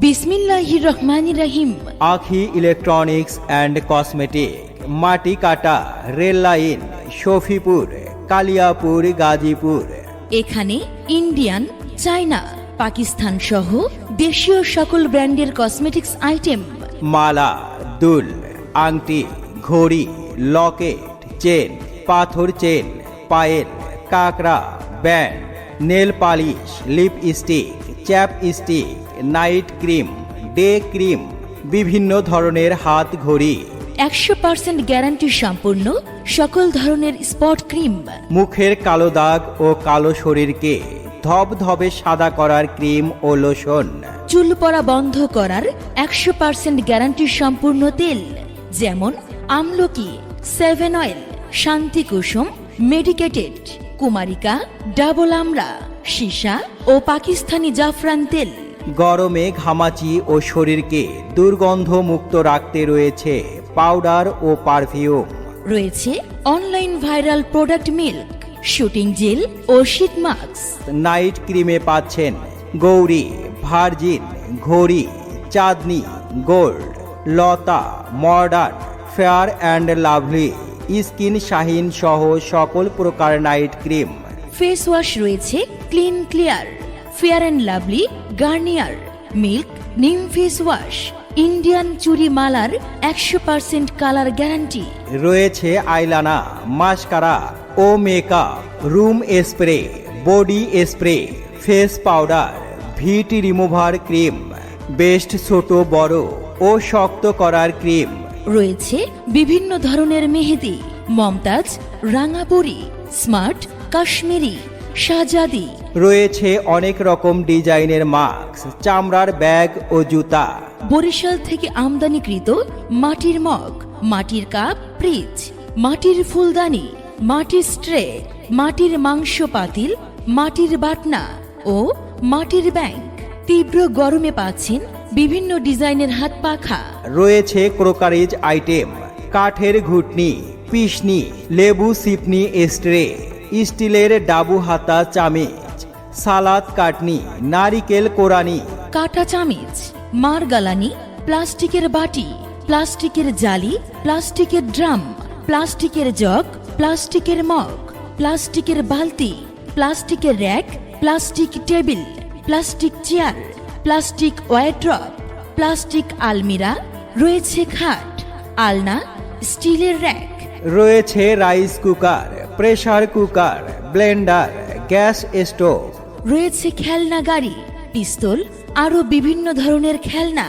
বিসমিল্লাহির রহমানির রহিম। আখি ইলেকট্রনিক্স অ্যান্ড কসমেটিক মাটি কাটা রেল লাইন শফিপুর কালিয়াপুর গাজীপুর। এখানে ইন্ডিয়ান চায়না পাকিস্তান সহ দেশীয় সকল ব্র্যান্ডের কসমেটিক্স আইটেম মালা দুল আংটি ঘড়ি লকেট চেন পাথর চেন পায়েল কাকড়া band nail polish lipstick chapstick night cream day cream বিভিন্ন ধরনের হাত ঘড়ি। একশো পার্সেন্ট গ্যারান্টি সম্পূর্ণ সকল ধরনের স্পট ক্রিম। মুখের কালো দাগ ও কালো শরীরকে ধবধবে সাদা করার ক্রিম ও লোশন। চুল পড়া বন্ধ করার একশো পার্সেন্ট গ্যারান্টি সম্পূর্ণ তেল যেমন আমলকি সেভেন অয়েল শান্তি কুসুম মেডিকেটেড কুমারিকা ডাবল আমড়া সীসা ও পাকিস্তানি জাফরান তেল। গরমে ঘামাচি ও শরীরকে দুর্গন্ধ মুক্ত রাখতে রয়েছে পাউডার ও পারফিউম। রয়েছে online viral product milk soothing gel ও শীত মাস্ক। নাইট ক্রিমে পাচ্ছেন গৌরী ভার্জিন ঘড়ি Chandni gold Lata modern fair and lovely skin Shahin সহ সকল প্রকার নাইট ক্রিম। ফেস ওয়াশ রয়েছে clean clear. Fair and lovely Garnier milk neem face wash Indian চুরি মালার একশো পার্সেন্ট কালার গ্যারান্টি রয়েছে আইলানা মাস্কারা ও makeup room spray body spray face powder Veet remover cream best ছোট বড় ও শক্ত করার ক্রিম রয়েছে বিভিন্ন ধরনের মেহেদি মমতাজ রাঙাপুরি স্মার্ট কাশ্মীরি শাহজাদি রয়েছে অনেক রকম ডিজাইনের মাস্ক চামড়ার ব্যাগ ও জুতা। বরিশাল থেকে আমদানিকৃত মাটির মগ মাটির কাপ ফ্রিজ মাটির ফুলদানি মাটির স্ট্রে মাটির মাংস পাতিল মাটির বাটনা ও মাটির ব্যাংক। তীব্র গরমে পাচ্ছেন বিভিন্ন ডিজাইনের হাত পাখা। রয়েছে ক্রোকারিজ আইটেম কাঠের ঘুটনি পিসনি লেবু সিপনি স্ট্রে স্টিলের ডাবু হাতা চামিচ। সালাদ কাটনি নারিকেল কোরানি। কাটা চামিচ মারগালানি প্লাস্টিকের বাটি প্লাস্টিকের জালি প্লাস্টিকের ড্রাম প্লাস্টিকের জগ প্লাস্টিকের মগ প্লাস্টিকের বালতি প্লাস্টিকের rack plastic table plastic chair plastic wardrobe plastic আলমিরা রয়েছে খাট আলনা স্টিলের র্যাক। রয়েছে rice cooker pressure cooker blender gas stove. রয়েছে খেলনা গাড়ি পিস্তল আরও বিভিন্ন ধরনের খেলনা।